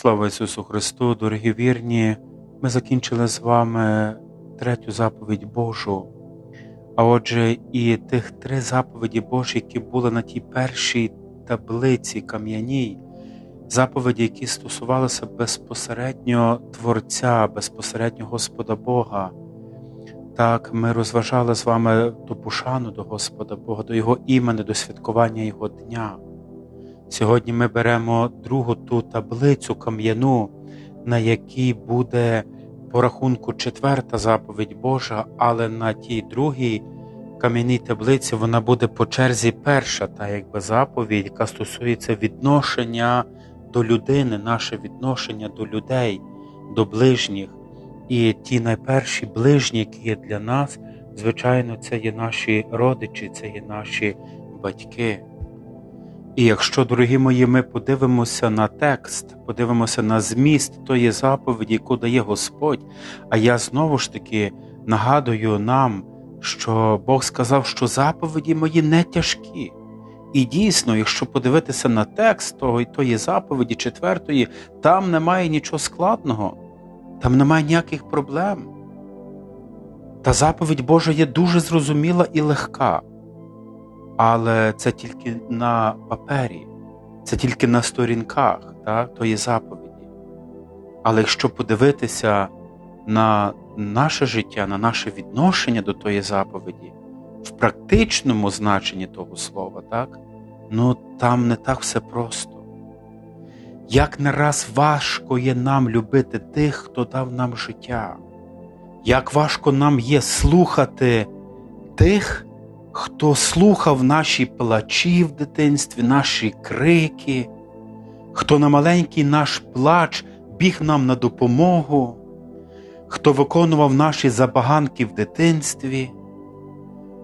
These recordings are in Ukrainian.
Слава Ісусу Христу, дорогі вірні! Ми закінчили з вами третю заповідь Божу. А отже, і тих три заповіді Божі, які були на тій першій таблиці кам'яній, заповіді, які стосувалися безпосередньо Творця, безпосередньо Господа Бога. Так, ми розважали з вами ту пошану до Господа Бога, до Його імені, до святкування Його дня. Сьогодні ми беремо другу ту таблицю кам'яну, на якій буде по рахунку четверта заповідь Божа, але на тій другій кам'яній таблиці вона буде по черзі перша, та якби заповідь, яка стосується відношення до людини, наше відношення до людей, до ближніх. І ті найперші ближні, які є для нас, звичайно, це є наші родичі, це є наші батьки. І якщо, дорогі мої, ми подивимося на текст, подивимося на зміст тої заповіді, яку дає Господь, а я знову ж таки нагадую нам, що Бог сказав, що заповіді мої не тяжкі. І дійсно, якщо подивитися на текст того, тої заповіді четвертої, там немає нічого складного, там немає ніяких проблем. Та заповідь Божа є дуже зрозуміла і легка. Але це тільки на папері, це тільки на сторінках так, тої заповіді. Але якщо подивитися на наше життя, на наше відношення до тої заповіді, в практичному значенні того слова, так, ну там не так все просто. Як не раз важко є нам любити тих, хто дав нам життя, як важко нам є слухати тих, хто слухав наші плачі в дитинстві, наші крики, хто на маленький наш плач біг нам на допомогу, хто виконував наші забаганки в дитинстві.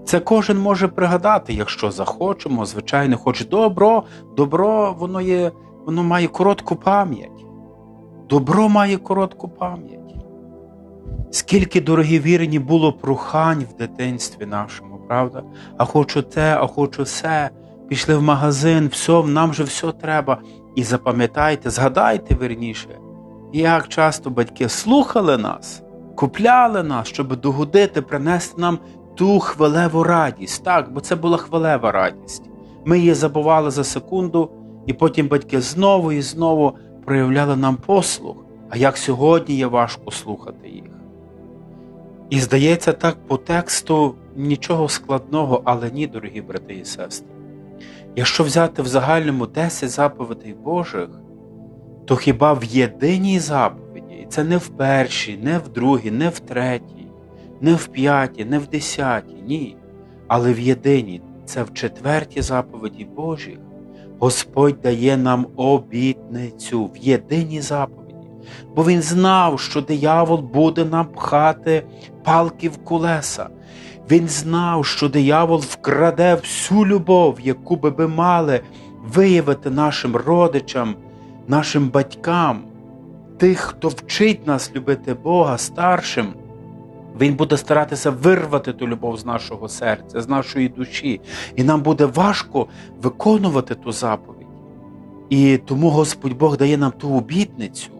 Це кожен може пригадати, якщо захочемо, звичайно, хоч добро, добро воно є, воно має коротку пам'ять. Добро має коротку пам'ять. Скільки, дорогі вірені, було прохань в дитинстві нашому, правда? А хочу те, а хочу все. Пішли в магазин, все, нам же все треба. І запам'ятайте, згадайте верніше, як часто батьки слухали нас, купляли нас, щоб догодити, принести нам ту хвилеву радість. Так, бо це була хвилева радість. Ми її забували за секунду, і потім батьки знову і знову проявляли нам послух. А як сьогодні є важко слухати їх. І здається, так по тексту нічого складного, але ні, дорогі брати і сестри. Якщо взяти в загальному 10 заповідей Божих, то хіба в єдиній заповіді, і це не в першій, не в другій, не в третій, не в п'ятій, не в десятій, ні. Але в єдиній, це в четвертій заповіді Божих, Господь дає нам обітницю в єдиній заповіді бо він знав, що диявол буде нам пхати палки в колеса. Він знав, що диявол вкраде всю любов, яку би ми мали виявити нашим родичам, нашим батькам, тих, хто вчить нас любити Бога старшим. Він буде старатися вирвати ту любов з нашого серця, з нашої душі, і нам буде важко виконувати ту заповідь. І тому Господь Бог дає нам ту обітницю.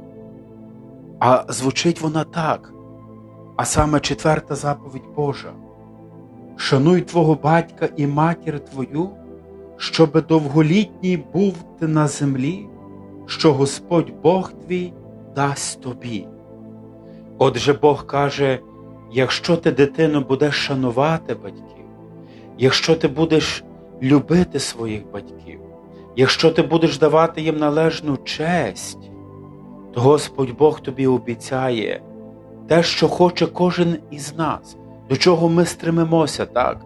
А звучить вона так, а саме четверта заповідь Божа. Шануй твого батька і матір твою, щоби довголітній був ти на землі, що Господь Бог твій дасть тобі. Отже Бог каже: якщо ти, дитину, будеш шанувати батьків, якщо ти будеш любити своїх батьків, якщо ти будеш давати їм належну честь, Господь Бог тобі обіцяє те, що хоче кожен із нас, до чого ми стремимося, так?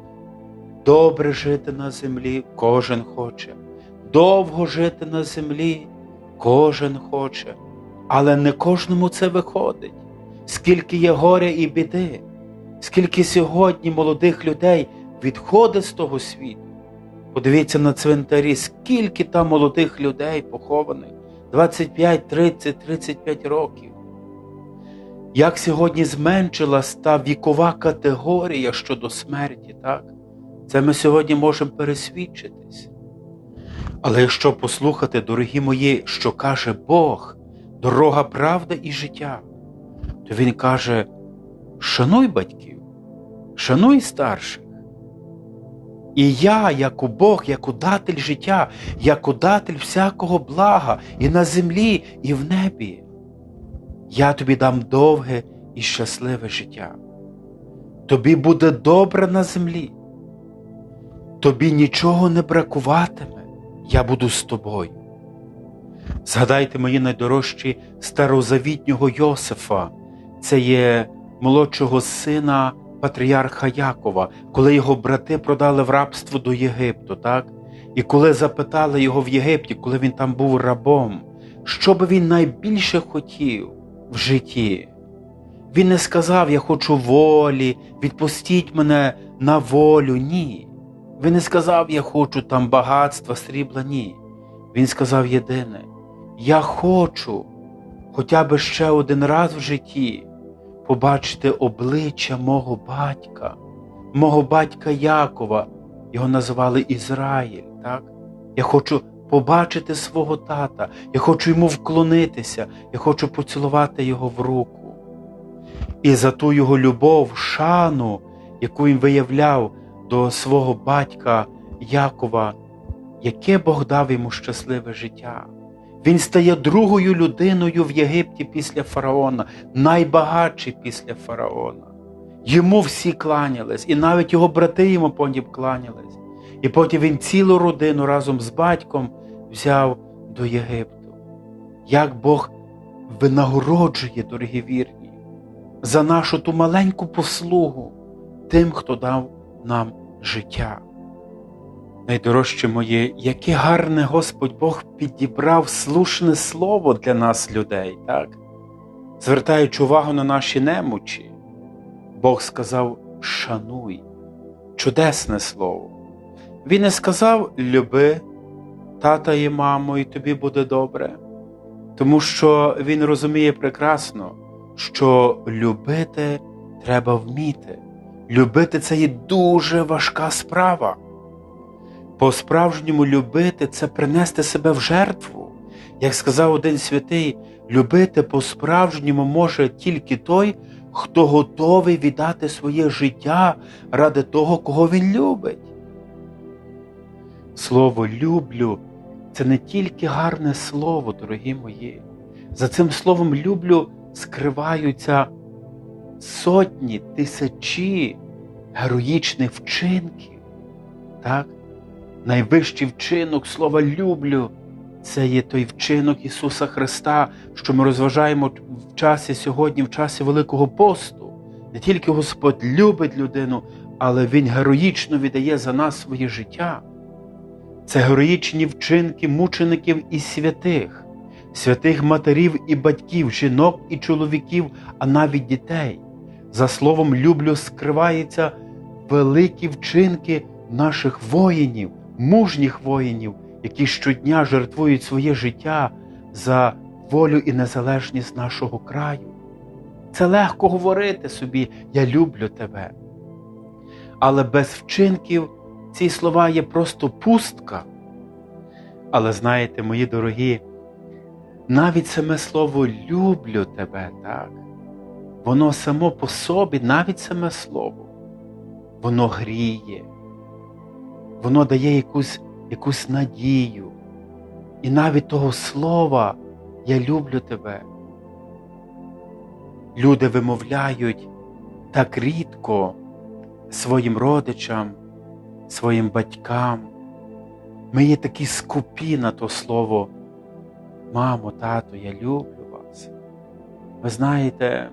Добре жити на землі кожен хоче, довго жити на землі кожен хоче, але не кожному це виходить. Скільки є горя і біди, скільки сьогодні молодих людей відходить з того світу. Подивіться на цвинтарі, скільки там молодих людей похованих. 25, 30, 35 років. Як сьогодні зменшилась та вікова категорія щодо смерті, так? Це ми сьогодні можемо пересвідчитись. Але якщо послухати, дорогі мої, що каже Бог, дорога, правда і життя. То він каже: шануй батьків, шануй старших. І я, як у Бог, як удатель життя, як удатель всякого блага і на землі, і в небі. Я тобі дам довге і щасливе життя. Тобі буде добре на землі. Тобі нічого не бракуватиме, я буду з тобою. Згадайте мої найдорожчі старозавітнього Йосифа, це є молодшого сина патріарха Якова, коли його брати продали в рабство до Єгипту, так? І коли запитали його в Єгипті, коли він там був рабом, що би він найбільше хотів в житті? Він не сказав, я хочу волі, відпустіть мене на волю. Ні. Він не сказав, я хочу там багатства, срібла, ні. Він сказав єдине: Я хочу хоча б ще один раз в житті побачити обличчя мого батька, мого батька Якова, його називали Ізраїль. так? Я хочу побачити свого тата, я хочу йому вклонитися, я хочу поцілувати його в руку. І за ту його любов, шану, яку він виявляв до свого батька Якова, яке Бог дав йому щасливе життя. Він стає другою людиною в Єгипті після фараона, найбагатший після фараона. Йому всі кланялись, і навіть його брати йому потім кланялись. І потім він цілу родину разом з батьком взяв до Єгипту. Як Бог винагороджує, дорогі вірні, за нашу ту маленьку послугу тим, хто дав нам життя. Найдорожче моє, яке гарне Господь Бог підібрав слушне слово для нас, людей, так? звертаючи увагу на наші немочі, Бог сказав шануй, чудесне слово. Він не сказав люби тата і маму, і тобі буде добре, тому що Він розуміє прекрасно, що любити треба вміти. Любити це є дуже важка справа. По-справжньому любити це принести себе в жертву. Як сказав один святий, любити по-справжньому може тільки той, хто готовий віддати своє життя ради того, кого він любить. Слово люблю це не тільки гарне слово, дорогі мої. За цим словом люблю скриваються сотні, тисячі героїчних вчинків. Так? Найвищий вчинок слова люблю це є той вчинок Ісуса Христа, що ми розважаємо в часі сьогодні, в часі Великого посту. Не тільки Господь любить людину, але Він героїчно віддає за нас своє життя. Це героїчні вчинки мучеників і святих, святих матерів і батьків, жінок і чоловіків, а навіть дітей. За словом люблю скриваються великі вчинки наших воїнів, мужніх воїнів, які щодня жертвують своє життя за волю і незалежність нашого краю. Це легко говорити собі, я люблю тебе. Але без вчинків ці слова є просто пустка. Але знаєте, мої дорогі, навіть саме слово люблю тебе, так, воно само по собі, навіть саме слово, воно гріє, воно дає якусь, якусь надію. І навіть того слова я люблю тебе. Люди вимовляють так рідко своїм родичам, своїм батькам. Ми є такі скупі на то слово. Мамо, тато, я люблю вас. Ви знаєте,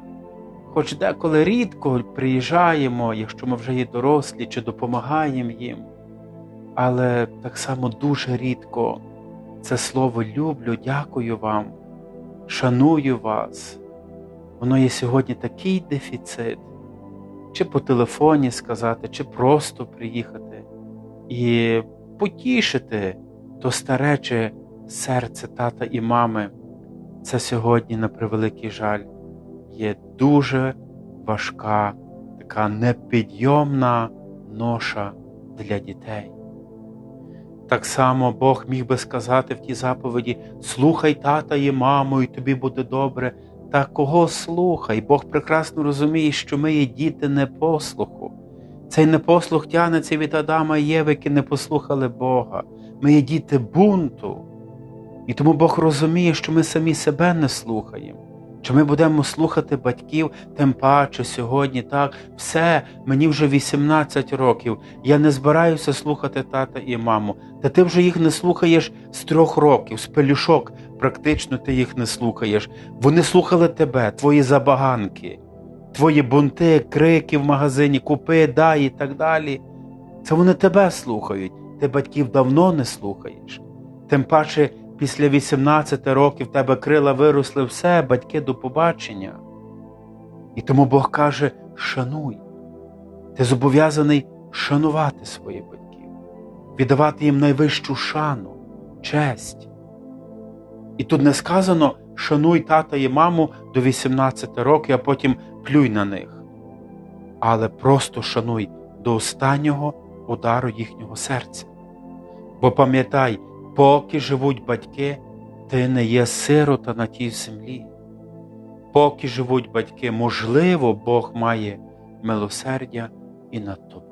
хоч деколи рідко приїжджаємо, якщо ми вже є дорослі, чи допомагаємо їм, але так само дуже рідко це слово люблю, дякую вам, шаную вас. Воно є сьогодні такий дефіцит, чи по телефоні сказати, чи просто приїхати і потішити то старече серце тата і мами. Це сьогодні, на превеликий жаль, є дуже важка, така непідйомна ноша для дітей. Так само Бог міг би сказати в тій заповіді: слухай тата і маму, і тобі буде добре. Та кого слухай? Бог прекрасно розуміє, що ми є діти непослуху. Цей непослух тягнеться від Адама і Єви, які не послухали Бога. Ми є діти бунту. І тому Бог розуміє, що ми самі себе не слухаємо. Чи ми будемо слухати батьків, тим паче сьогодні так, все, мені вже 18 років, я не збираюся слухати тата і маму. Та ти вже їх не слухаєш з трьох років, з пелюшок практично ти їх не слухаєш. Вони слухали тебе, твої забаганки, твої бунти, крики в магазині, купи, дай і так далі. Це вони тебе слухають, ти батьків давно не слухаєш. Тим паче після 18 років тебе крила виросли все, батьки до побачення. І тому Бог каже: шануй. Ти зобов'язаний шанувати своїх батьків, віддавати їм найвищу шану, честь. І тут не сказано шануй тата і маму до 18 років, а потім плюй на них. Але просто шануй до останнього удару їхнього серця. Бо пам'ятай, поки живуть батьки, ти не є сирота на тій землі. Поки живуть батьки, можливо, Бог має милосердя і над тобою.